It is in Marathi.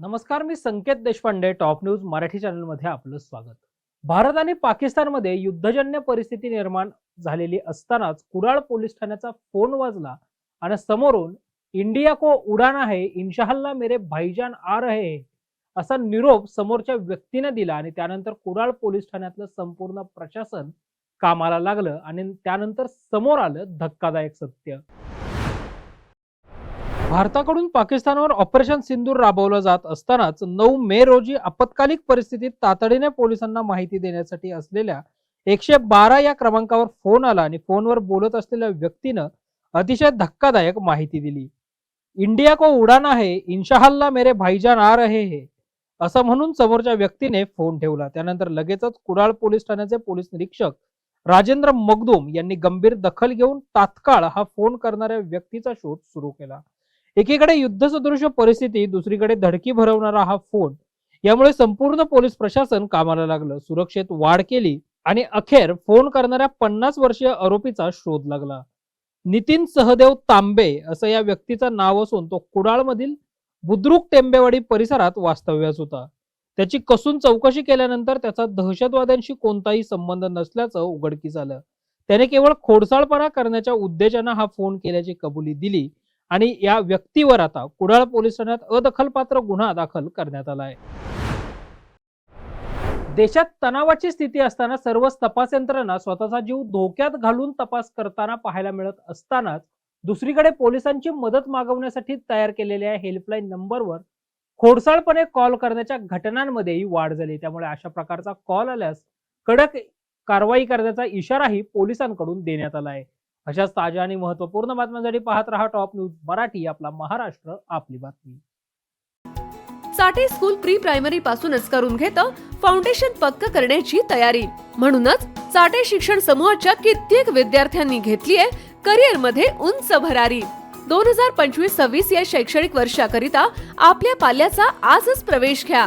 नमस्कार मी संकेत देशपांडे टॉप न्यूज मराठी चॅनलमध्ये आपलं स्वागत. भारत आणि पाकिस्तानमध्ये युद्धजन्य परिस्थिती निर्माण झालेली असतानाच कुडाळ पोलीस ठाण्याचा फोन वाजला आणि समोरून इंडिया को उडान आहे इन्शाहल्ला मेरे भाईजान आ रहे है असा निरोप समोरच्या व्यक्तीने दिला आणि त्यानंतर कुडाळ पोलीस ठाण्यातलं संपूर्ण प्रशासन कामाला लागलं आणि त्यानंतर समोर आलं धक्कादायक सत्य. भारताकडून पाकिस्तानवर ऑपरेशन सिंदूर राबवलं जात असतानाच नऊ मे रोजी आपत्कालिक परिस्थितीत तातडीने पोलिसांना माहिती देण्यासाठी असलेल्या एकशे बारा या क्रमांकावर फोन आला आणि फोनवर बोलत असलेल्या व्यक्तीनं अतिशय धक्कादायक माहिती दिली. इंडिया को उडान आहे इन्शाहल्ला मेरे भाईजान आ रहे हे असं म्हणून समोरच्या व्यक्तीने फोन ठेवला. त्यानंतर लगेचच कुडाळ पोलीस ठाण्याचे पोलीस निरीक्षक राजेंद्र मगदूम यांनी गंभीर दखल घेऊन तात्काळ हा फोन करणाऱ्या व्यक्तीचा शोध सुरू केला. एकीकडे युद्धसदृश परिस्थिती दुसरीकडे धडकी भरवणारा हा फोन यामुळे संपूर्ण पोलीस प्रशासन कामाला लागलं. सुरक्षेत वाढ केली आणि अखेर फोन करणाऱ्या पन्नास वर्षीय आरोपीचा शोध लागला. नितीन सहदेव तांबे असं या व्यक्तीचं नाव असून तो कुडाळमधील बुद्रुक टेंबेवाडी परिसरात वास्तव्यास होता. त्याची कसून चौकशी केल्यानंतर त्याचा दहशतवाद्यांशी कोणताही संबंध नसल्याचं उघडकीस आलं. त्याने केवळ खोडसाळपणा करण्याच्या उद्देशानं हा फोन केल्याची कबुली दिली. आणि या व्यक्तीवर आता कुडाळ पोलीस ठाण्यात अदखलपात्र गुन्हा दाखल करण्यात आला आहे. देशात तणावाची स्थिती असताना सर्वच तपास यंत्रणा स्वतःचा जीव धोक्यात घालून तपास करताना पाहायला मिळत असतानाच दुसरीकडे पोलिसांची मदत मागवण्यासाठी तयार केलेल्या हेल्पलाईन नंबरवर खोडसाळपणे कॉल करण्याच्या घटनांमध्येही वाढ झाली. त्यामुळे अशा प्रकारचा कॉल आल्यास कडक कारवाई करण्याचा इशाराही पोलिसांकडून देण्यात आला आहे. अशाच ताज्या आणि महत्त्वपूर्ण बातम्यांसाठी पाहत रहा टॉप न्यूज मराठी आपला महाराष्ट्र आपली बातमी. साठे स्कूल प्री प्रायमरी पासूनच करून घेतं फाउंडेशन पक्क करण्याची तयारी. म्हणूनच साठे शिक्षण समूहाच्या कित्येक विद्यार्थ्यांनी घेतलीये करिअरमध्ये उंच भरारी. दोन हजार पंचवीस सव्वीस या शैक्षणिक वर्षाकरिता आपल्या पाल्याचा आजच प्रवेश घ्या.